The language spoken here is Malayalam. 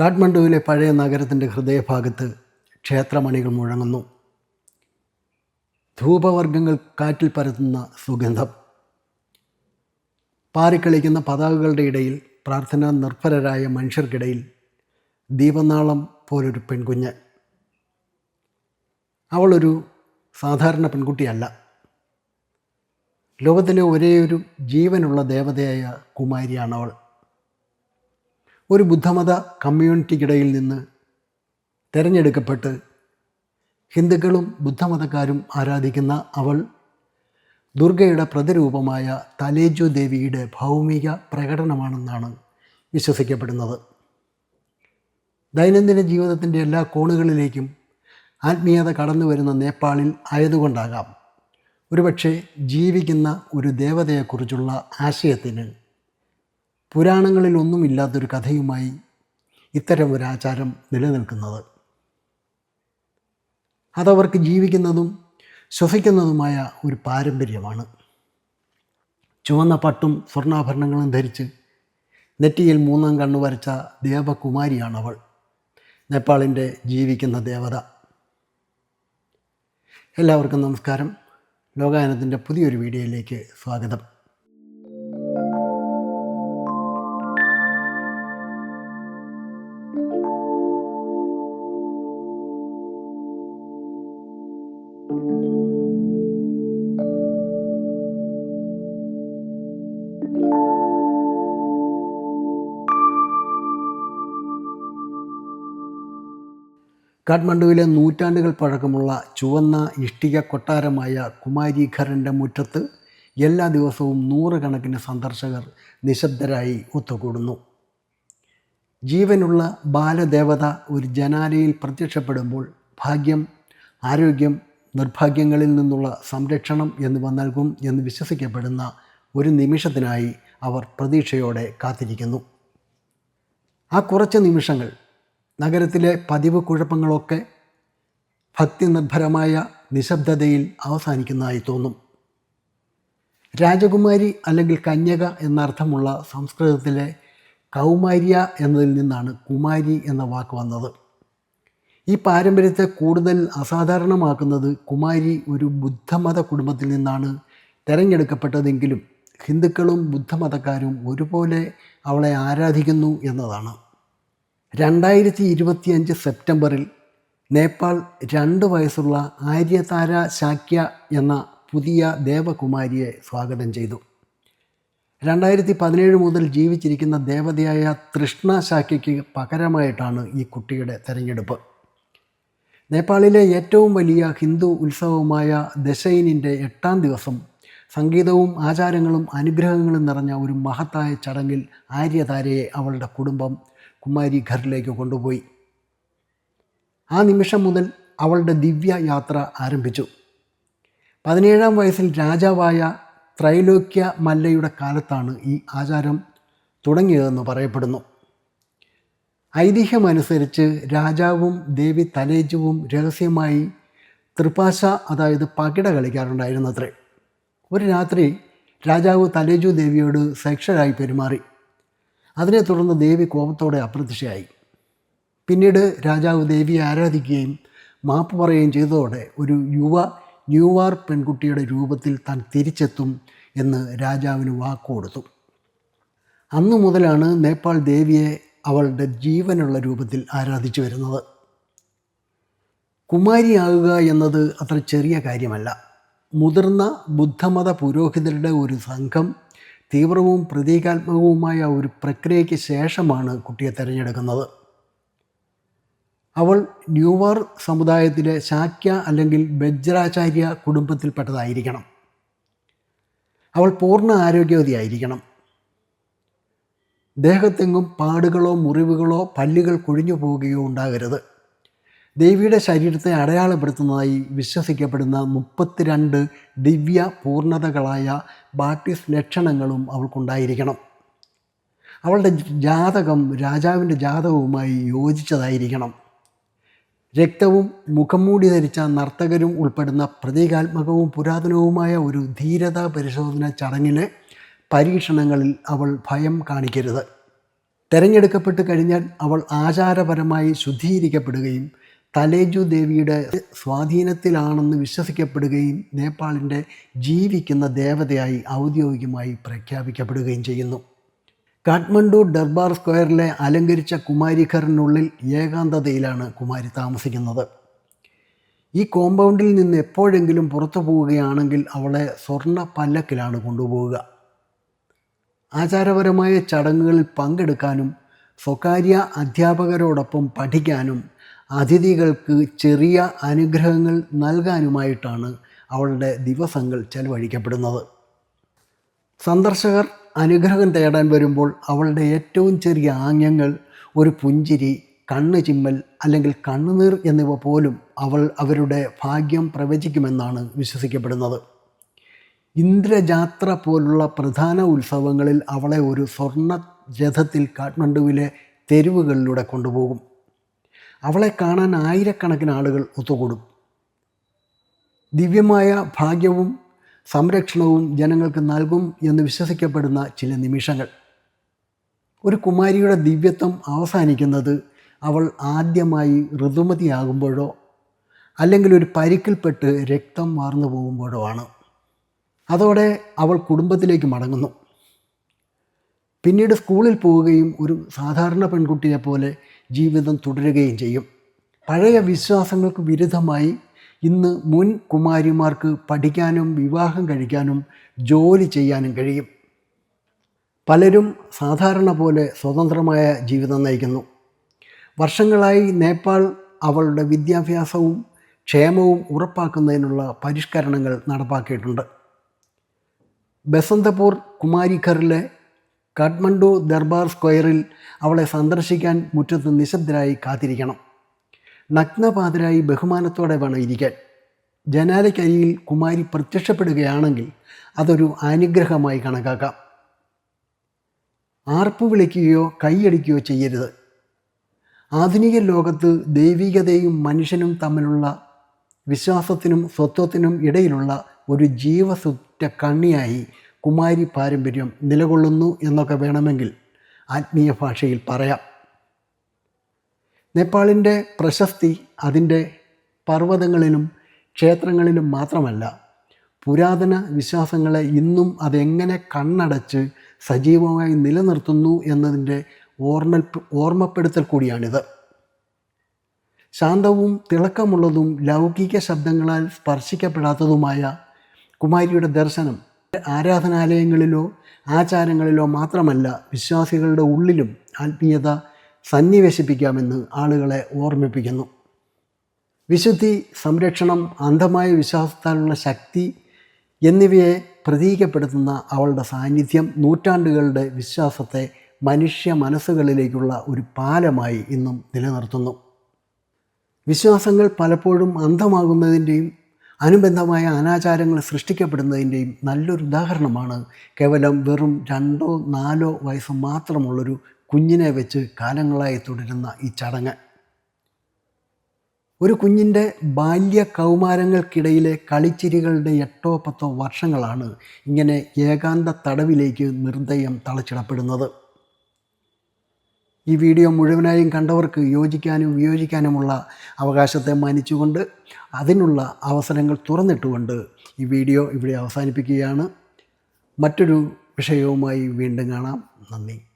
കാഠ്മണ്ഡുവിലെ പഴയ നഗരത്തിന്റെ ഹൃദയഭാഗത്ത് ക്ഷേത്രമണികൾ മുഴങ്ങുന്നു. ധൂപവർഗങ്ങൾ കാറ്റിൽ പരത്തുന്ന സുഗന്ധം. പാറിക്കളിക്കുന്ന പതാകകളുടെ ഇടയിൽ പ്രാർത്ഥന നിർഭരരായ മനുഷ്യർക്കിടയിൽ ദീപനാളം പോലൊരു പെൺകുഞ്ഞ്. അവളൊരു സാധാരണ പെൺകുട്ടിയല്ല. ലോകത്തിലെ ഒരേയൊരു ജീവനുള്ള ദേവതയായ കുമാരിയാണ് അവൾ ഒരു ബുദ്ധമത കമ്മ്യൂണിറ്റിക്കിടയിൽ നിന്ന് തിരഞ്ഞെടുക്കപ്പെട്ട് ഹിന്ദുക്കളും ബുദ്ധമതക്കാരും ആരാധിക്കുന്ന അവൾ ദുർഗയുടെ പ്രതിരൂപമായ തലേജു ദേവിയുടെ ഭൗമിക പ്രകടനമാണെന്നാണ് വിശ്വസിക്കപ്പെടുന്നത്. ദൈനംദിന ജീവിതത്തിന്റെ എല്ലാ കോണുകളിലേക്കും ആത്മീയത കടന്നു വരുന്ന നേപ്പാളിൽ ആയതുകൊണ്ടാകാം. ഒരുപക്ഷെ ജീവിക്കുന്ന ഒരു ദേവതയെക്കുറിച്ചുള്ള ആശയത്തിന് പുരാണങ്ങളിലൊന്നുമില്ലാത്തൊരു കഥയുമായി ഇത്തരം ഒരു ആചാരം നിലനിൽക്കുന്നത്. അതവർക്ക് ജീവിക്കുന്നതും ശ്വസിക്കുന്നതുമായ ഒരു പാരമ്പര്യമാണ്. ചുവന്ന പട്ടും സ്വർണാഭരണങ്ങളും ധരിച്ച് നെറ്റിയിൽ മൂന്നാം കണ്ണു വരച്ച ദേവകുമാരിയാണവൾ. നേപ്പാളിന്റെ ജീവിക്കുന്ന ദേവത. എല്ലാവർക്കും നമസ്കാരം. ലോകായനത്തിന്റെ പുതിയൊരു വീഡിയോയിലേക്ക് സ്വാഗതം. കാഠ്മണ്ഡുവിലെ നൂറ്റാണ്ടുകൾ പഴക്കമുള്ള ചുവന്ന ഇഷ്ടിക കൊട്ടാരമായ കുമാരീഘറിന്റെ മുറ്റത്ത് എല്ലാ ദിവസവും നൂറുകണക്കിന് സന്ദർശകർ നിശബ്ദരായി ഒത്തുകൂടുന്നു. ജീവനുള്ള ബാലദേവത ഒരു ജനാലയിൽ പ്രത്യക്ഷപ്പെടുമ്പോൾ ഭാഗ്യം ആരോഗ്യം നിർഭാഗ്യങ്ങളിൽ നിന്നുള്ള സംരക്ഷണം എന്നിവ നൽകും എന്ന് വിശ്വസിക്കപ്പെടുന്ന ഒരു നിമിഷത്തിനായി അവർ പ്രതീക്ഷയോടെ കാത്തിരിക്കുന്നു. ആ കുറച്ച് നിമിഷങ്ങൾ നഗരത്തിലെ പതിവ് കുഴപ്പങ്ങളൊക്കെ ഭക്തി നിർഭരമായ നിശബ്ദതയിൽ അവസാനിക്കുന്നതായി തോന്നും. രാജകുമാരി അല്ലെങ്കിൽ കന്യക എന്നർത്ഥമുള്ള സംസ്കൃതത്തിലെ കൗമാര്യ എന്നതിൽ നിന്നാണ് കുമാരി എന്ന വാക്ക് വന്നത്. ഈ പാരമ്പര്യത്തെ കൂടുതൽ അസാധാരണമാക്കുന്നത് കുമാരി ഒരു ബുദ്ധമത കുടുംബത്തിൽ നിന്നാണ് തിരഞ്ഞെടുക്കപ്പെട്ടതെങ്കിലും ഹിന്ദുക്കളും ബുദ്ധമതക്കാരും ഒരുപോലെ അവളെ ആരാധിക്കുന്നു എന്നതാണ്. രണ്ടായിരത്തി ഇരുപത്തിയഞ്ച് സെപ്റ്റംബറിൽ നേപ്പാൾ രണ്ട് വയസ്സുള്ള ആര്യതാര ശാക്യ എന്ന പുതിയ ദേവകുമാരിയെ സ്വാഗതം ചെയ്തു. രണ്ടായിരത്തി പതിനേഴ് മുതൽ ജീവിച്ചിരിക്കുന്ന ദേവതയായ തൃഷ്ണ ശാക്യയ്ക്ക് പകരമായിട്ടാണ് ഈ കുട്ടിയുടെ തെരഞ്ഞെടുപ്പ്. നേപ്പാളിലെ ഏറ്റവും വലിയ ഹിന്ദു ഉത്സവമായ ദശൈനിന്റെ എട്ടാം ദിവസം സംഗീതവും ആചാരങ്ങളും അനുഗ്രഹങ്ങളും നിറഞ്ഞ ഒരു മഹത്തായ ചടങ്ങിൽ ആര്യതാരയെ അവളുടെ കുടുംബം കുമാരി ഘറിലേക്ക് കൊണ്ടുപോയി. ആ നിമിഷം മുതൽ അവളുടെ ദിവ്യ യാത്ര ആരംഭിച്ചു. പതിനേഴാം വയസ്സിൽ രാജാവായ ത്രൈലോക്യ മല്ലയുടെ കാലത്താണ് ഈ ആചാരം തുടങ്ങിയതെന്ന് പറയപ്പെടുന്നു. ഐതിഹ്യമനുസരിച്ച് രാജാവും ദേവി തലേജുവും രഹസ്യമായി തൃപ്പാശ അതായത് പകിട കളിക്കാറുണ്ടായിരുന്നത്രേ. ഒരു രാത്രി രാജാവ് തലേജു ദേവിയോട് സെക്ഷരായി പെരുമാറി. അതിനെ തുടർന്ന് ദേവി കോപത്തോടെ അപ്രത്യക്ഷയായി. പിന്നീട് രാജാവ് ദേവിയെ ആരാധിക്കുകയും മാപ്പ് പറയുകയും ചെയ്തതോടെ ഒരു യുവ ന്യൂവാർ പെൺകുട്ടിയുടെ രൂപത്തിൽ താൻ തിരിച്ചെത്തും എന്ന് രാജാവിന് വാക്കുകൊടുത്തു അന്നു മുതലാണ് നേപ്പാൾ ദേവിയെ അവളുടെ ജീവനുള്ള രൂപത്തിൽ ആരാധിച്ചു വരുന്നത്. കുമാരിയാകുക എന്നത് അത്ര ചെറിയ കാര്യമല്ല. മുതിർന്ന ബുദ്ധമത പുരോഹിതരുടെ ഒരു സംഘം തീവ്രവും പ്രതീകാത്മകവുമായ ഒരു പ്രക്രിയയ്ക്ക് ശേഷമാണ് കുട്ടിയെ തിരഞ്ഞെടുക്കുന്നത്. അവൾ ന്യൂവർ സമുദായത്തിലെ ശാക്യ അല്ലെങ്കിൽ ബജ്രാചാര്യ കുടുംബത്തിൽപ്പെട്ടതായിരിക്കണം. അവൾ പൂർണ ആരോഗ്യവതിയായിരിക്കണം. ദേഹത്തെങ്ങും പാടുകളോ മുറിവുകളോ പല്ലുകൾ കൊഴിഞ്ഞു പോവുകയോ ഉണ്ടാകരുത്. ദേവിയുടെ ശരീരത്തെ അടയാളപ്പെടുത്തുന്നതായി വിശ്വസിക്കപ്പെടുന്ന മുപ്പത്തിരണ്ട് ദിവ്യ പൂർണതകളായ ബാട്ടിസ് ലക്ഷണങ്ങളും അവൾക്കുണ്ടായിരിക്കണം. അവളുടെ ജാതകം രാജാവിന്റെ ജാതകവുമായി യോജിച്ചതായിരിക്കണം. രക്തവും മുഖംമൂടി ധരിച്ച നർത്തകരും ഉൾപ്പെടുന്ന പ്രതീകാത്മകവും പുരാതനവുമായ ഒരു ധീരതാ പരിശോധന ചടങ്ങിലെ പരീക്ഷണങ്ങളിൽ അവൾ ഭയം കാണിക്കരുത്. തിരഞ്ഞെടുക്കപ്പെട്ട് കഴിഞ്ഞാൽ അവൾ ആചാരപരമായി ശുദ്ധീകരിക്കപ്പെടുകയും തലേജു ദേവിയുടെ സ്വാധീനത്തിലാണെന്ന് വിശ്വസിക്കപ്പെടുകയും നേപ്പാളിന്റെ ജീവിക്കുന്ന ദേവതയായി ഔദ്യോഗികമായി പ്രഖ്യാപിക്കപ്പെടുകയും ചെയ്യുന്നു. കാഠ്മണ്ഡു ഡർബാർ സ്ക്വയറിലെ അലങ്കരിച്ച കുമാരിഘറിനുള്ളിൽ ഏകാന്തതയിലാണ് കുമാരി താമസിക്കുന്നത്. ഈ കോമ്പൗണ്ടിൽ നിന്ന് എപ്പോഴെങ്കിലും പുറത്തു പോവുകയാണെങ്കിൽ അവളെ സ്വർണ പല്ലക്കിലാണ് കൊണ്ടുപോവുക. ആചാരപരമായ ചടങ്ങുകളിൽ പങ്കെടുക്കാനും സ്വകാര്യ അധ്യാപകരോടൊപ്പം പഠിക്കാനും അതിഥികൾക്ക് ചെറിയ അനുഗ്രഹങ്ങൾ നൽകാനുമായിട്ടാണ് അവളുടെ ദിവസങ്ങൾ ചെലവഴിക്കപ്പെടുന്നത്. സന്ദർശകർ അനുഗ്രഹം തേടാൻ വരുമ്പോൾ അവളുടെ ഏറ്റവും ചെറിയ ആംഗ്യങ്ങൾ ഒരു പുഞ്ചിരി കണ്ണ് ചിമ്മൽ അല്ലെങ്കിൽ കണ്ണുനീർ എന്നിവ പോലും അവൾ അവരുടെ ഭാഗ്യം പ്രവചിക്കുമെന്നാണ് വിശ്വസിക്കപ്പെടുന്നത്. ഇന്ദ്രജാത്ര പോലുള്ള പ്രധാന ഉത്സവങ്ങളിൽ അവളെ ഒരു സ്വർണ രഥത്തിൽ കാഠ്മണ്ഡുവിലെ തെരുവുകളിലൂടെ കൊണ്ടുപോകും. അവളെ കാണാൻ ആയിരക്കണക്കിന് ആളുകൾ ഒത്തുകൂടും. ദിവ്യമായ ഭാഗ്യവും സംരക്ഷണവും ജനങ്ങൾക്ക് നൽകും എന്ന് വിശ്വസിക്കപ്പെടുന്ന ചില നിമിഷങ്ങൾ. ഒരു കുമാരിയുടെ ദിവ്യത്വം അവസാനിക്കുന്നത് അവൾ ആദ്യമായി ഋതുമതിയാകുമ്പോഴോ അല്ലെങ്കിൽ ഒരു പരിക്കിൽപ്പെട്ട് രക്തം വാർന്നു പോകുമ്പോഴോ ആണ്. അതോടെ അവൾ കുടുംബത്തിലേക്ക് മടങ്ങുന്നു. പിന്നീട് സ്കൂളിൽ പോവുകയും ഒരു സാധാരണ പെൺകുട്ടിയെ പോലെ ജീവിതം തുടരുകയും ചെയ്യും. പഴയ വിശ്വാസങ്ങൾക്ക് വിരുദ്ധമായി ഇന്ന് മുൻ കുമാരിമാർക്ക് പഠിക്കാനും വിവാഹം കഴിക്കാനും ജോലി ചെയ്യാനും കഴിയും. പലരും സാധാരണ പോലെ സ്വതന്ത്രമായ ജീവിതം നയിക്കുന്നു. വർഷങ്ങളായി നേപ്പാൾ അവളുടെ വിദ്യാഭ്യാസവും ക്ഷേമവും ഉറപ്പാക്കുന്നതിനുള്ള പരിഷ്കരണങ്ങൾ നടപ്പാക്കിയിട്ടുണ്ട്. ബസന്തപൂർ കുമാരിഘറിലെ കാഠ്മണ്ഡു ദർബാർ സ്ക്വയറിൽ അവളെ സന്ദർശിക്കാൻ മുറ്റത്ത് നിശബ്ദരായി കാത്തിരിക്കണം. നഗ്നപാതരായി ബഹുമാനത്തോടെ വേണം ഇരിക്കാൻ. ജനാലയ്ക്കരിയിൽ കുമാരി പ്രത്യക്ഷപ്പെടുകയാണെങ്കിൽ അതൊരു അനുഗ്രഹമായി കണക്കാക്കാം. ആർപ്പ് വിളിക്കുകയോ കൈയടിക്കുകയോ ചെയ്യരുത്. ആധുനിക ലോകത്ത് ദൈവികതയും മനുഷ്യനും തമ്മിലുള്ള വിശ്വാസത്തിനും സ്വത്വത്തിനും ഇടയിലുള്ള ഒരു ജീവസുറ്റ കണ്ണിയായി കുമാരി പാരമ്പര്യം നിലകൊള്ളുന്നു എന്നൊക്കെ വേണമെങ്കിൽ ആത്മീയ ഭാഷയിൽ പറയാം. നേപ്പാളിന്റെ പ്രശസ്തി അതിന്റെ പർവതങ്ങളിലും ക്ഷേത്രങ്ങളിലും മാത്രമല്ല പുരാതന വിശ്വാസങ്ങളെ ഇന്നും അതെങ്ങനെ കണ്ണടച്ച് സജീവമായി നിലനിർത്തുന്നു എന്നതിന്റെ ഓർമ്മ ഓർമ്മപ്പെടുത്തൽ കൂടിയാണിത്. ശാന്തവും തിളക്കമുള്ളതും ലൗകിക ശബ്ദങ്ങളാൽ സ്പർശിക്കപ്പെടാത്തതുമായ കുമാരിയുടെ ദർശനം ആരാധനാലയങ്ങളിലോ ആചാരങ്ങളിലോ മാത്രമല്ല വിശ്വാസികളുടെ ഉള്ളിലും ആത്മീയത സന്നിവേശിപ്പിക്കാമെന്ന് ആളുകളെ ഓർമ്മിപ്പിക്കുന്നു. വിശുദ്ധി സംരക്ഷണം അന്ധമായ വിശ്വാസത്താലുള്ള ശക്തി എന്നിവയെ പ്രതീകപ്പെടുത്തുന്ന അവളുടെ സാന്നിധ്യം നൂറ്റാണ്ടുകളുടെ വിശ്വാസത്തെ മനുഷ്യ മനസ്സുകളിലേക്കുള്ള ഒരു പാലമായി ഇന്നും നിലനിർത്തുന്നു. വിശ്വാസങ്ങൾ പലപ്പോഴും അന്ധമാകുന്നതിന്റെയും അനുബന്ധമായ അനാചാരങ്ങൾ സൃഷ്ടിക്കപ്പെടുന്നതിന്റെയും നല്ലൊരു ഉദാഹരണമാണ് കേവലം വെറും രണ്ടോ നാലോ വയസ്സ് മാത്രമുള്ളൊരു കുഞ്ഞിനെ വെച്ച് കാലങ്ങളായി തുടരുന്ന ഈ ചടങ്ങ്. ഒരു കുഞ്ഞിന്റെ ബാല്യ കൗമാരങ്ങൾക്കിടയിലെ കളിച്ചിരികളുടെ എട്ടോ പത്തോ വർഷങ്ങളാണ് ഇങ്ങനെ ഏകാന്ത തടവിലേക്ക് നിർദ്ദയം തളച്ചിടപ്പെടുന്നത്. ഈ വീഡിയോ മുഴുവനായും കണ്ടവർക്ക് യോജിക്കാനും വിയോജിക്കാനുമുള്ള അവകാശത്തെ മാനിച്ചുകൊണ്ട് അതിനുള്ള അവസരങ്ങൾ തുറന്നിട്ടുകൊണ്ട് ഈ വീഡിയോ ഇവിടെ അവസാനിപ്പിക്കുകയാണ്. മറ്റൊരു വിഷയവുമായി വീണ്ടും കാണാം. നന്ദി.